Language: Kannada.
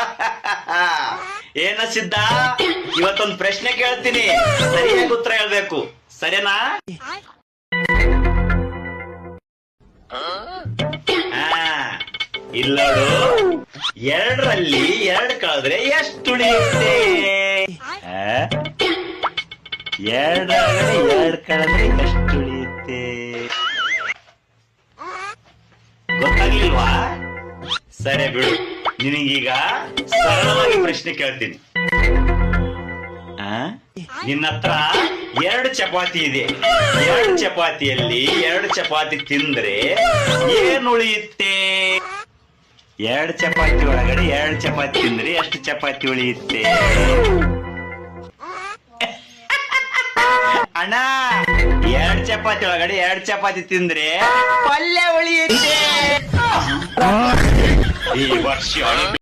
ಏನ ಸಿದ್ಧ? ಇವತ್ತೊಂದು ಪ್ರಶ್ನೆ ಕೇಳ್ತೀನಿ. ಸರಿಯಾಗಿ ಉತ್ತರ ಹೇಳ್ಬೇಕು? ಸರಿನಾ? ಹಾ ಇಲ್ಲೋಡು ಎರಡರಲ್ಲಿ ಎರಡು ಕಳೆದ್ರೆ ಎಷ್ಟು ಉಳಿಯುತ್ತೆ? ಎರಡರಲ್ಲಿ ಎರಡು ಕಳೆದ್ರೆ ಎಷ್ಟು ಉಳಿಯುತ್ತೆ? ಗೊತ್ತಾಗ್ಲಿಲ್ವಾ? ಸರಿ ಬಿಡು. ನಿನಗೀಗ ಸರಳವಾಗಿ ಪ್ರಶ್ನೆ ಕೇಳ್ತೀನಿ? ನಿನ್ನ ಹತ್ರ ಎರಡು ಚಪಾತಿ ಇದೆ. ಎರಡು ಚಪಾತಿಯಲ್ಲಿ ಎರಡು ಚಪಾತಿ ತಿಂದ್ರೆ ಏನ್ ಉಳಿಯುತ್ತೆ? ಎರಡು ಚಪಾತಿ ಒಳಗಡೆ ಎರಡು ಚಪಾತಿ ತಿಂದ್ರೆ ಎಷ್ಟು ಚಪಾತಿ ಉಳಿಯುತ್ತೆ? ಅಣ್ಣ, ಎರಡು ಚಪಾತಿ ಒಳಗಡೆ ಎರಡು ಚಪಾತಿ ತಿಂದ್ರೆ ಪಲ್ಯ ಉಳಿಯುತ್ತೆ. y versiones